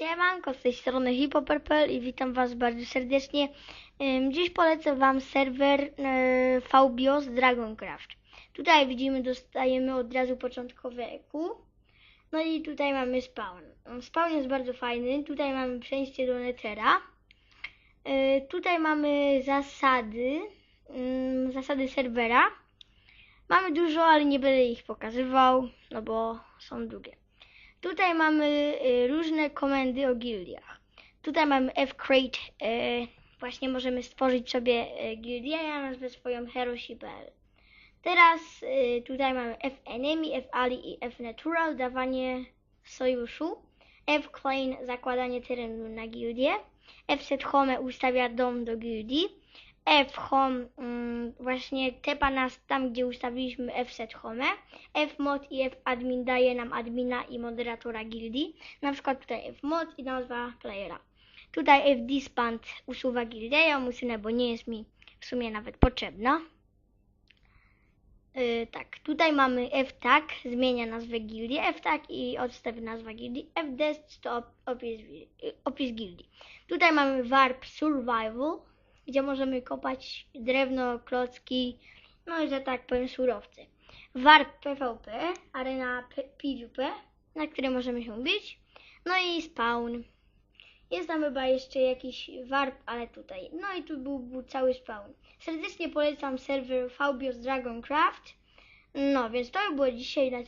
Siemanko, z tej strony hipoperpel i witam Was bardzo serdecznie. Dziś polecę Wam serwer y, VBIOS Dragoncraft. Tutaj widzimy, dostajemy od razu początkowe EQ. No i tutaj mamy spawn. Spawn jest bardzo fajny. Tutaj mamy przejście do Nethera. Y, Tutaj mamy zasady, ym, zasady serwera. Mamy dużo, ale nie będę ich pokazywał, no bo są długie. Tutaj mamy y, różne komendy o gildiach. Tutaj mamy fcrate, y, właśnie możemy stworzyć sobie y, gildię, ja nazwę swoją herosi.pl. Teraz tutaj mamy f-enemy, f-ali i f-natural, dawanie sojuszu. F-claim, zakładanie terenu na gildię. F-set home ustawia dom do gildii. F-home mm, właśnie tepa nas tam, gdzie ustawiliśmy F-set home. F-mod i F-admin daje nam admina i moderatora gildii. Na przykład tutaj F-mod i nazwa playera. Tutaj F-disband usuwa gildię, ja ją usunę, bo nie jest mi w sumie nawet potrzebna. Yy, tak, tutaj mamy F-tag, zmienia nazwę gildii, F-tag i odstawia nazwa gildii, F-dest to op- opis, y, opis gildii. Tutaj mamy warp survival, gdzie możemy kopać drewno, klocki, no i że tak powiem surowce. Warp PvP, arena PvP, na której możemy się bić, no i spawn. Jest tam chyba jeszcze jakiś warp, ale tutaj. No i tu był, cały spawn. Serdecznie polecam serwer VBIOS Dragoncraft. No, więc to by było dzisiaj na tyle.